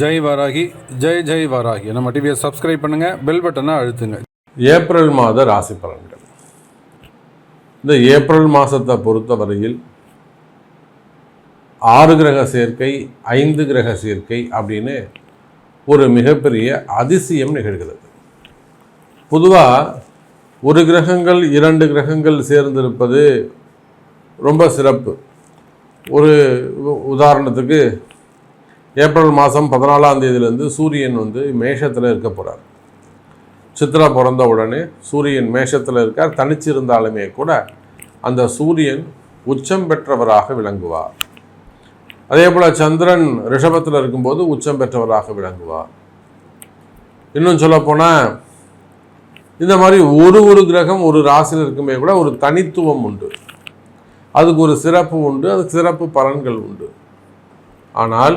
ஜெய் வராகி ஜெய் ஜெய் வராகி. நம்ம டிவியை சப்ஸ்கிரைப் பண்ணுங்க பெல் பட்டனை அழுத்துங்க. ஏப்ரல் மாத ராசி பலன்கள். இந்த ஏப்ரல் மாதத்தை பொறுத்தவரையில் ஆறு கிரக சேர்க்கை ஐந்து கிரக சேர்க்கை அப்படின்னு ஒரு மிகப்பெரிய அதிசயம் நிகழ்கிறது. பொதுவாக ஒரு கிரகங்கள் இரண்டு கிரகங்கள் சேர்ந்திருப்பது ரொம்ப சிறப்பு. ஒரு உதாரணத்துக்கு ஏப்ரல் மாதம் பதினாலாம் தேதியிலேருந்து சூரியன் வந்து மேஷத்தில் இருக்க போகிறார் சித்ரா பிறந்த உடனே சூரியன் மேஷத்தில் இருக்கார். தனிச்சிருந்தாலுமே கூட அந்த சூரியன் உச்சம் பெற்றவராக விளங்குவார். அதே போல் சந்திரன் ரிஷபத்தில் இருக்கும்போது உச்சம் பெற்றவராக விளங்குவார். இன்னும் சொல்லப்போனால் இந்த மாதிரி ஒரு ஒரு கிரகம் ஒரு ராசியில் இருக்குமே கூட ஒரு தனித்துவம் உண்டு. அதுக்கு ஒரு சிறப்பு உண்டு அதுக்கு சிறப்பு பலன்கள் உண்டு. ஆனால்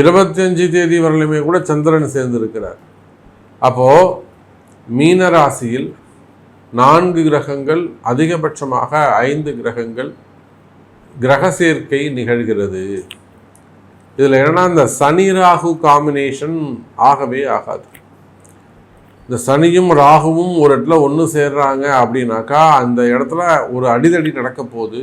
இருபத்தஞ்சு தேதி வரலுமே கூட சந்திரன் சேர்ந்திருக்கிறார். அப்போது மீன ராசியில் நான்கு கிரகங்கள் அதிகபட்சமாக ஐந்து கிரகங்கள் கிரக சேர்க்கை நிகழ்கிறது. இதில் என்னன்னா இந்த சனி ராகு காம்பினேஷன் ஆகவே ஆகாது. இந்த சனியும் ராகுவும் ஒரு இடத்துல ஒன்று சேர்றாங்க அப்படின்னாக்கா அந்த இடத்துல ஒரு அடிதடி நடக்க போகுது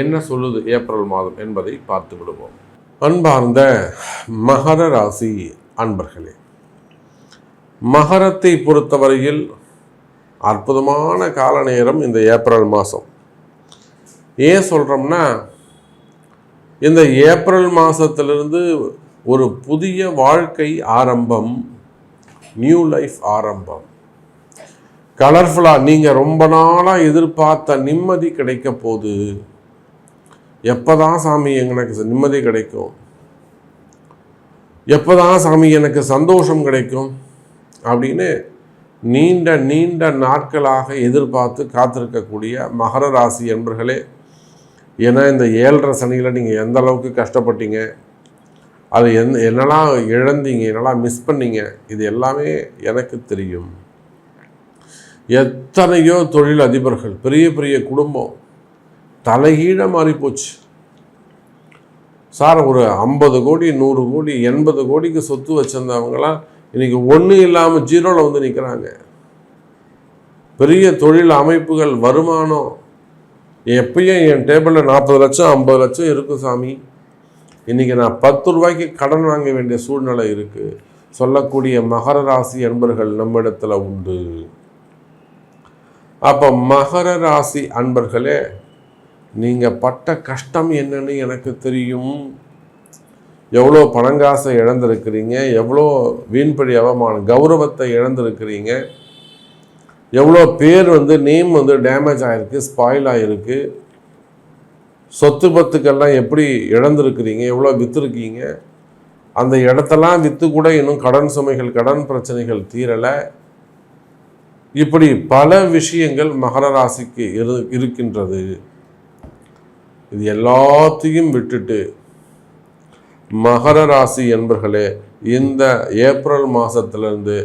என்ன சொல்லுது ஏப்ரல் மாதம் என்பதை பார்த்து விடுவோம். அன்பார்ந்த மகர ராசி அன்பர்களே மகரத்தை பொறுத்தவரையில் அற்புதமான கால நேரம் இந்த ஏப்ரல் மாதம். ஏன் சொல்கிறோம்னா இந்த ஏப்ரல் மாதத்திலிருந்து ஒரு புதிய வாழ்க்கை ஆரம்பம் நியூ லைஃப் ஆரம்பம். கலர்ஃபுல்லாக நீங்கள் ரொம்ப நாளாக எதிர்பார்த்த நிம்மதி கிடைக்க போகுது. எப்போ தான் சாமி எனக்கு நிம்மதி கிடைக்கும்? எப்போ தான் சாமி எனக்கு சந்தோஷம் கிடைக்கும்? அப்படின்னு நீண்ட நீண்ட நாட்களாக எதிர்பார்த்து காத்திருக்கக்கூடிய மகர ராசி என்பர்களே ஏன்னா இந்த ஏழரை சனியில் நீங்கள் எந்த அளவுக்கு கஷ்டப்பட்டீங்க? அது என் என்னெல்லாம் இழந்தீங்க என்னெல்லாம் மிஸ் பண்ணீங்க? இது எல்லாமே எனக்கு தெரியும். எத்தனையோ தொழில் அதிபர்கள் பெரிய பெரிய குடும்பம் தலைகீழாக மாறிப்போச்சு சார் ஒரு ஐம்பது கோடி நூறு கோடி எண்பது கோடிக்கு சொத்து வச்சுருந்தவங்களாம் இன்றைக்கி ஒன்றும் இல்லாமல் ஜீரோவில் வந்து நிற்கிறாங்க பெரிய தொழில் அமைப்புகள் வருமானம். எப்பயும் என் டேபிளில் நாற்பது லட்சம் ஐம்பது லட்சம் இருக்கும் சாமி. இன்றைக்கி நான் பத்து ரூபாய்க்கு கடன் வாங்க வேண்டிய சூழ்நிலை இருக்குது சொல்லக்கூடிய மகர ராசி அன்பர்கள் நம்மிடத்தில் உண்டு. அப்போ மகர ராசி அன்பர்களே நீங்கள் பட்ட கஷ்டம் என்னன்னு எனக்கு தெரியும். எவ்வளோ பணங்காசை இழந்திருக்கிறீங்க எவ்வளோ வீண்படி அவமானம் கௌரவத்தை இழந்திருக்கிறீங்க எவ்வளோ பேர் வந்து நேம் வந்து டேமேஜ் ஆகிருக்கு ஸ்பாயில் ஆகிருக்கு சொத்து பத்துக்கெல்லாம் எப்படி இழந்திருக்கிறீங்க எவ்வளோ விற்றுருக்கீங்க அந்த இடத்தெல்லாம் விற்று கூட இன்னும் கடன் சுமைகள் கடன் பிரச்சனைகள் தீரலை. இப்படி பல விஷயங்கள் மகர ராசிக்கு இரு இருக்கின்றது. இது எல்லாத்தையும் விட்டுட்டு மகர ராசி என்பர்களே இந்த ஏப்ரல் மாதத்திலிருந்து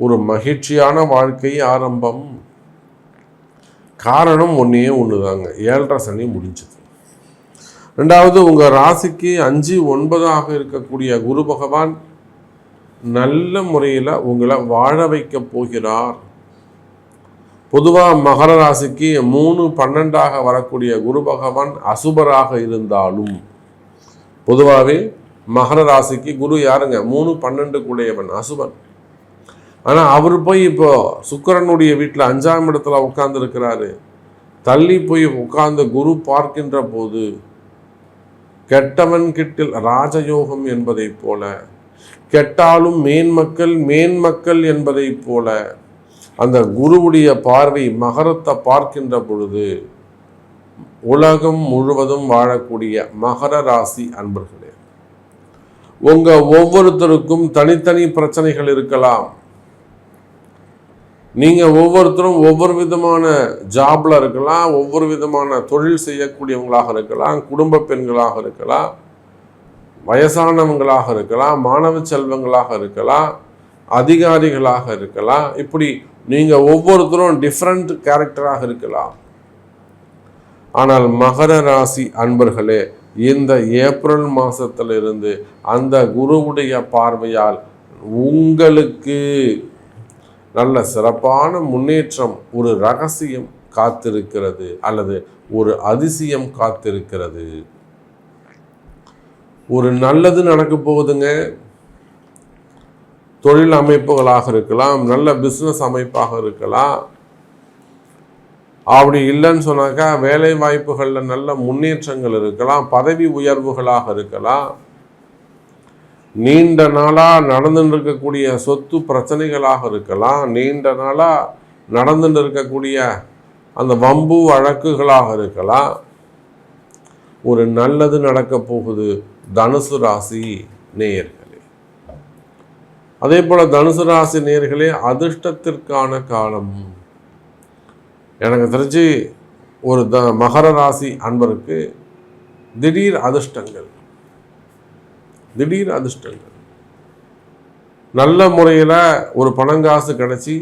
ஒரு மகிழ்ச்சியான வாழ்க்கை ஆரம்பம். காரணம் ஒன்றே ஒன்று தாங்க ஏழரை சனி முடிஞ்சது. ரெண்டாவது உங்கள் ராசிக்கு அஞ்சு ஒன்பதாக இருக்கக்கூடிய குரு பகவான் நல்ல முறையில் உங்களை வாழ வைக்க போகிறார். பொதுவாக மகர ராசிக்கு மூணு பன்னெண்டாக வரக்கூடிய குரு பகவான் அசுபராக இருந்தாலும் பொதுவாகவே மகர ராசிக்கு குரு யாருங்க? மூணு பன்னெண்டு கூடையவன் அசுபன். ஆனால் அவர் போய் இப்போ சுக்கிரனுடைய வீட்டில் அஞ்சாம் இடத்துல உட்கார்ந்து இருக்கிறாரு தள்ளி போய் உட்கார்ந்த குரு பார்க்கின்ற போது கெட்டவன் கிட்டில் ராஜயோகம் என்பதைப் போல கெட்டாலும் மேன்மக்கள் மேன்மக்கள் என்பதைப் போல அந்த குருவுடைய பார்வை மகரத்தை பார்க்கின்ற பொழுது உலகம் முழுவதும் வாழக்கூடிய மகர ராசி அன்பர்களே உங்க ஒவ்வொருத்தருக்கும் தனித்தனி பிரச்சனைகள் இருக்கலாம். நீங்க ஒவ்வொருத்தரும் ஒவ்வொரு விதமான ஜாப்ல இருக்கலாம் ஒவ்வொரு விதமான தொழில் செய்யக்கூடியவங்களாக இருக்கலாம் குடும்ப பெண்களாக இருக்கலாம் வயசானவங்களாக இருக்கலாம் மாணவ செல்வங்களாக இருக்கலாம் அதிகாரிகளாக இருக்கலாம். இப்படி நீங்கள் ஒவ்வொருத்தரும் டிஃப்ரெண்ட் கேரக்டராக இருக்கலாம். ஆனால் மகர ராசி அன்பர்களே இந்த ஏப்ரல் மாசத்திலிருந்து அந்த குருவுடைய பார்வையால் உங்களுக்கு நல்ல சிறப்பான முன்னேற்றம் ஒரு ரகசியம் காத்திருக்கிறது அல்லது ஒரு அதிசயம் காத்திருக்கிறது. ஒரு நல்லது நடக்க போகுதுங்க. தொழில் அமைப்புகளாக இருக்கலாம் நல்ல பிஸ்னஸ் அமைப்பாக இருக்கலாம். அப்படி இல்லைன்னு சொன்னாக்கா வேலை வாய்ப்புகளில் நல்ல முன்னேற்றங்கள் இருக்கலாம் பதவி உயர்வுகளாக இருக்கலாம். நீண்ட நாளாக நடந்துட்டு இருக்கக்கூடிய சொத்து பிரச்சனைகளாக இருக்கலாம் நீண்ட நாளாக நடந்துட்டு இருக்கக்கூடிய அந்த வம்பு வழக்குகளாக இருக்கலாம். ஒரு நல்லது நடக்க போகுது தனுசு ராசி நேயர்கள். அதே போல தனுசு ராசி நேர்களே அதிர்ஷ்டத்திற்கான காலம். எனக்கு தெரிஞ்சு ஒரு த மகர ராசி அன்பருக்கு திடீர் அதிர்ஷ்டங்கள். திடீர் அதிர்ஷ்டங்கள். நல்ல முறையில் ஒரு பணங்காசு கிடச்சி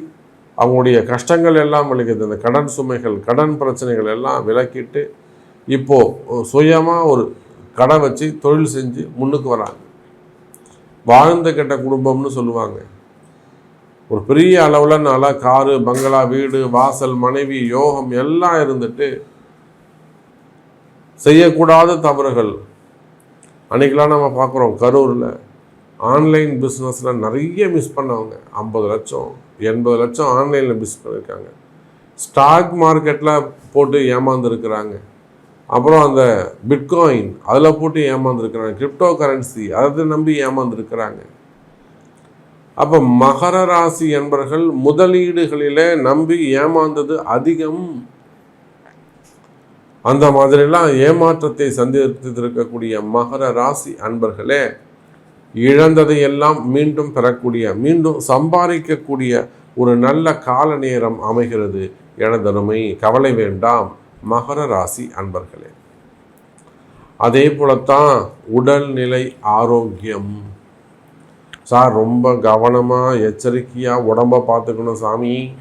அவங்களுடைய கஷ்டங்கள் எல்லாம் விளக்குது இந்த கடன் சுமைகள் கடன் பிரச்சனைகள் எல்லாம் விலக்கிட்டு இப்போது சுயமாக ஒரு கடை வச்சு தொழில் செஞ்சு முன்னுக்கு வராங்க. வாழ்ந்த கெட்ட குடும்பம்னு சொல்லுவாங்க. ஒரு பெரிய அளவில் நல்லா காரு பங்களா வீடு வாசல் மனைவி யோகம் எல்லாம் இருந்துட்டு செய்யக்கூடாத தவறுகள். அன்றைக்கெலாம் நம்ம பார்க்குறோம் கரூரில் ஆன்லைன் பிஸ்னஸில் நிறைய மிஸ் பண்ணவங்க. ஐம்பது லட்சம் எண்பது லட்சம் ஆன்லைனில் மிஸ் பண்ணியிருக்காங்க ஸ்டாக் மார்க்கெட்டில் போட்டு ஏமாந்துருக்கிறாங்க. அப்புறம் அந்த பிட்காயின் அதில் போட்டு ஏமாந்துருக்கிறாங்க. கிரிப்டோ கரன்சி அதை நம்பி ஏமாந்துருக்கிறாங்க. அப்போ மகர ராசி என்பர்கள் முதலீடுகளிலே நம்பி ஏமாந்தது அதிகம். அந்த மாதிரிலாம் ஏமாற்றத்தை சந்தித்திருக்கக்கூடிய மகர ராசி அன்பர்களே இழந்ததை எல்லாம் மீண்டும் பெறக்கூடிய மீண்டும் சம்பாதிக்கக்கூடிய ஒரு நல்ல கால நேரம் அமைகிறது. எனதருமை கவலை வேண்டாம். மகர ராசி அன்பர்களே. அதே போலத்தான் உடல்நிலை ஆரோக்கியம். சார் ரொம்ப கவனமாக எச்சரிக்கையாக உடம்ப பார்த்துக்கணும் சாமி.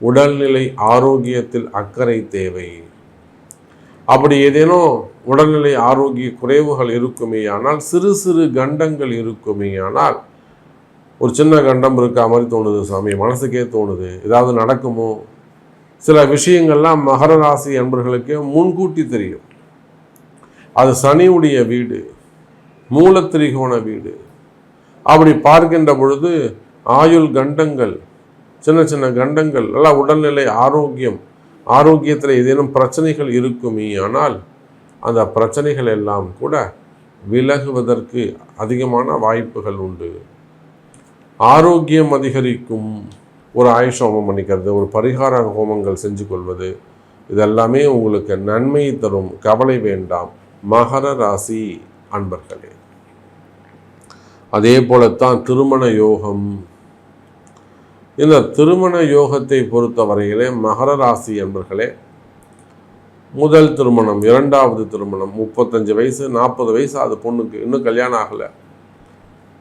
உடல்நிலை ஆரோக்கியத்தில் அக்கறை தேவை. அப்படி ஏதேனும் உடல்நிலை ஆரோக்கிய குறைவுகள் இருக்குமே ஆனால் சிறு சிறு கண்டங்கள் இருக்குமே ஆனால் ஒரு சின்ன கண்டம் இருக்கா மாதிரி தோணுது சாமி. மனசுக்கே தோணுது. ஏதாவது நடக்குமோ? சில விஷயங்கள்லாம் மகர ராசி என்பர்களுக்கே முன்கூட்டி தெரியும். அது சனியுடைய வீடு மூலத்திரிகோண வீடு. அப்படி பார்க்கின்ற பொழுது ஆயுள் கண்டங்கள் சின்ன சின்ன கண்டங்கள் நல்லா உடல்நிலை ஆரோக்கியம் ஆரோக்கியத்தில் ஏதேனும் பிரச்சனைகள் இருக்குமே ஆனால் அந்த பிரச்சனைகள் எல்லாம் கூட விலகுவதற்கு அதிகமான வாய்ப்புகள் உண்டு. ஆரோக்கியம் அதிகரிக்கும். ஒரு ஆயுஷ ஹோமம் பண்ணிக்கிறது ஒரு பரிகார ஹோமங்கள் செஞ்சு கொள்வது இதெல்லாமே உங்களுக்கு நன்மை தரும். கவலை வேண்டாம். மகர ராசி அன்பர்களே. அதே போலத்தான் திருமண யோகம். இந்த திருமண யோகத்தை பொறுத்த வரையிலே மகர ராசி என்பர்களே முதல் திருமணம் இரண்டாவது திருமணம் முப்பத்தஞ்சு வயசு நாற்பது வயசு அது பொண்ணுக்கு இன்னும் கல்யாணம் ஆகலை.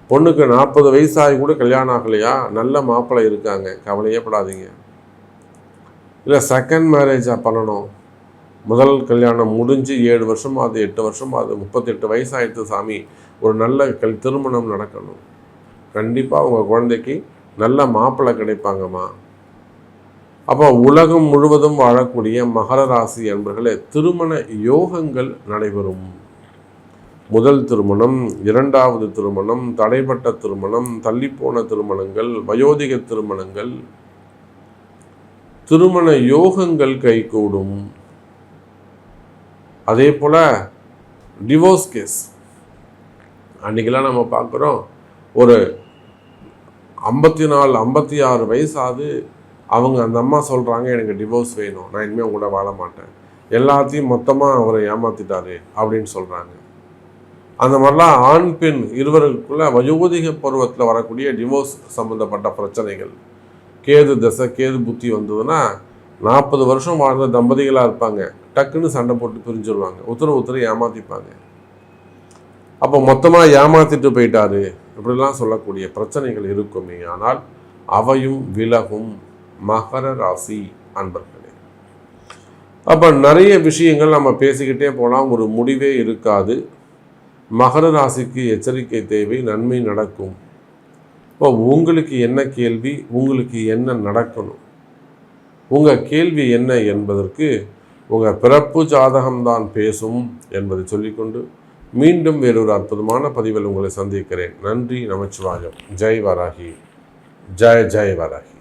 பொண்ணுக்கு நாற்பது வயசாகி கூட கல்யாணம் ஆகலையா? நல்ல மாப்பிள்ளை இருக்காங்க. கவலையே படாதீங்க இல்லை செகண்ட் மேரேஜாக பண்ணணும். முதல் கல்யாணம் முடிஞ்சு ஏழு வருஷம் ஆகுது எட்டு வருஷம் ஆகுது முப்பத்தெட்டு வயசாகிடுது சாமி ஒரு நல்ல கல் திருமணம் நடக்கணும். கண்டிப்பாக உங்கள் குழந்தைக்கு நல்ல மாப்பிள்ளை கிடைப்பாங்கம்மா. அப்போ உலகம் முழுவதும் வாழக்கூடிய மகர ராசி என்பர்களே திருமண யோகங்கள் நடைபெறும். முதல் திருமணம் இரண்டாவது திருமணம் தடைப்பட்ட திருமணம் தள்ளிப்போன திருமணங்கள் வயோதிக திருமணங்கள் திருமண யோகங்கள் கைகூடும். அதே போல் டிவோர்ஸ் கேஸ் அன்றைக்கெல்லாம் நம்ம பார்க்குறோம் ஒரு ஐம்பத்தி நாலு ஐம்பத்தி ஆறு வயசாவது அவங்க அந்த அம்மா சொல்கிறாங்க எனக்கு டிவோர்ஸ் வேணும். நான் இனிமேல் கூட வாழ மாட்டேன். எல்லாத்தையும் மொத்தமாக அவரை ஏமாற்றிட்டாரு அப்படின்னு சொல்கிறாங்க அந்த மாதிரிலாம் ஆண் பெண் இருவருக்குள்ள வயோதிக பருவத்தில் வரக்கூடிய டிவோர்ஸ் சம்மந்தப்பட்ட பிரச்சனைகள். கேது தசை கேது புத்தி வந்ததுன்னா நாற்பது வருஷம் வாழ்ந்த தம்பதிகளாக இருப்பாங்க. டக்குன்னு சண்டை போட்டு பிரிஞ்சிருவாங்க. உத்தர உத்தர ஏமாத்திப்பாங்க. அப்போ மொத்தமாக ஏமாற்றிட்டு போயிட்டாரு. இப்படிலாம் சொல்லக்கூடிய பிரச்சனைகள் இருக்குமே. ஆனால் அவையும் விலகும் மகர ராசி அன்பர்களே. அப்போ நிறைய விஷயங்கள் நம்ம பேசிக்கிட்டே போகலாம் ஒரு முடிவே இருக்காது. மகர ராசிக்கு எச்சரிக்கை தேவை நன்மை நடக்கும். இப்போ உங்களுக்கு என்ன கேள்வி உங்களுக்கு என்ன நடக்கணும்? உங்கள் கேள்வி என்ன என்பதற்கு உங்கள் பிறப்பு ஜாதகம்தான் பேசும் என்பதை சொல்லிக்கொண்டு மீண்டும் வேறொரு அற்புதமான பதிவில் உங்களை சந்திக்கிறேன். நன்றி நமச்சிவாயம். ஜெய் வராகி. ஜெய ஜெய் வராகி.